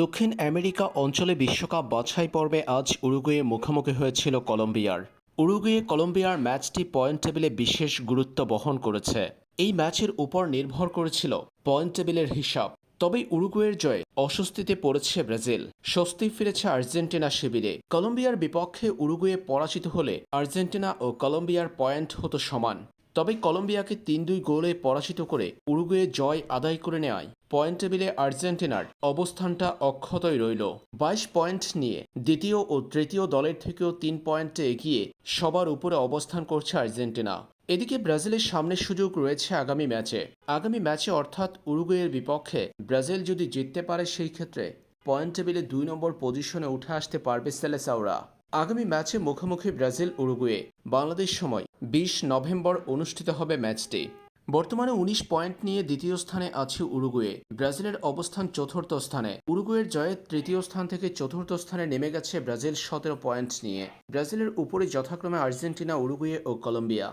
দক্ষিণ আমেরিকা অঞ্চলে বিশ্বকাপ বাছাই পর্বে আজ উরুগুয়ে মুখোমুখি হয়েছিল কলম্বিয়ার। উরুগুয়ে কলম্বিয়ার ম্যাচটি পয়েন্ট টেবিলে বিশেষ গুরুত্ব বহন করেছে। এই ম্যাচের উপর নির্ভর করেছিল পয়েন্ট টেবিলের হিসাব। তবে উরুগুয়ের জয়ে অস্বস্তিতে পড়েছে ব্রাজিল। স্বস্তি ফিরেছে আর্জেন্টিনা শিবিরে। কলম্বিয়ার বিপক্ষে উরুগুয়ে পরাজিত হলে আর্জেন্টিনা ও কলম্বিয়ার পয়েন্ট হতো সমান। তবে কলম্বিয়াকে তিন দুই গোলে পরাজিত করে উরুগুয়ে জয় আদায় করে নেয় পয়েন্ট টেবিলে আর্জেন্টিনার অবস্থানটা অক্ষতই রইল। বাইশ পয়েন্ট নিয়ে দ্বিতীয় ও তৃতীয় দলের থেকেও তিন পয়েন্টে এগিয়ে সবার উপরে অবস্থান করছে আর্জেন্টিনা। এদিকে ব্রাজিলের সামনে সুযোগ রয়েছে আগামী ম্যাচে। আগামী ম্যাচে অর্থাৎ উরুগুয়ের বিপক্ষে ব্রাজিল যদি জিততে পারে সেই ক্ষেত্রে পয়েন্ট টেবিলে দুই নম্বর পজিশনে উঠে আসতে পারবে সেলেসাওরা। আগামী ম্যাচে মুখোমুখি ব্রাজিল, উরুগুয়ে। বাংলাদেশ সময় বিশ নভেম্বর অনুষ্ঠিত হবে ম্যাচটি। বর্তমানে উনিশ পয়েন্ট নিয়ে দ্বিতীয় স্থানে আছে উরুগুয়ে। ব্রাজিলের অবস্থান চতুর্থ স্থানে। উরুগুয়ের জয়ে তৃতীয় স্থান থেকে চতুর্থ স্থানে নেমে গেছে ব্রাজিল সতেরো পয়েন্ট নিয়ে। ব্রাজিলের উপরে যথাক্রমে আর্জেন্টিনা, উরুগুয়ে ও কলম্বিয়া।